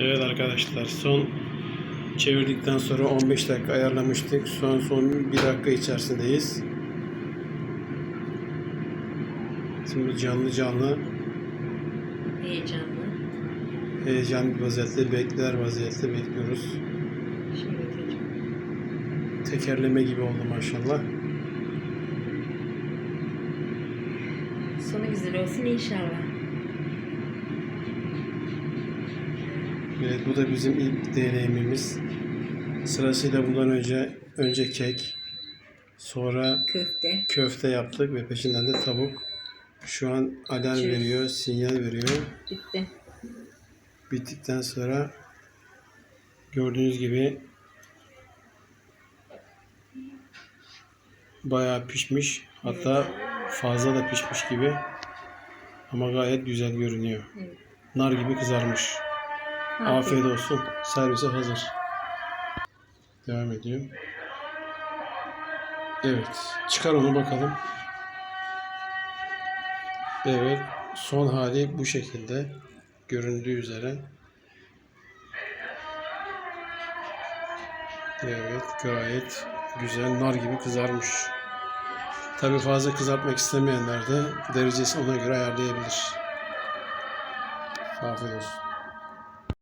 Evet arkadaşlar son çevirdikten sonra 15 dakika ayarlamıştık. Son son 1 dakika içerisindeyiz. Şimdi canlı canlı Heyecanlı. heyecanlı bir vaziyette bekler vaziyette bekliyoruz. Tecrübe. Tekerleme gibi oldu maşallah. Sonu güzel olsun inşallah. Evet bu da bizim ilk deneyimimiz. Sırasıyla bundan önce önce kek, sonra Köfte. köfte yaptık ve peşinden de tavuk. Şu an alarm veriyor, sinyal veriyor. Bitti. Bittikten sonra gördüğünüz gibi bayağı pişmiş. Hatta fazla da pişmiş gibi. Ama gayet güzel görünüyor. Evet. Nar gibi kızarmış. Afiyet olsun. Servise hazır. Devam ediyor. Evet. Çıkar onu bakalım. Evet. Son hali bu şekilde. Göründüğü üzere. Evet. Gayet güzel. Nar gibi kızarmış. Tabi fazla kızartmak istemeyenler de derecesi ona göre ayarlayabilir. Afiyet olsun.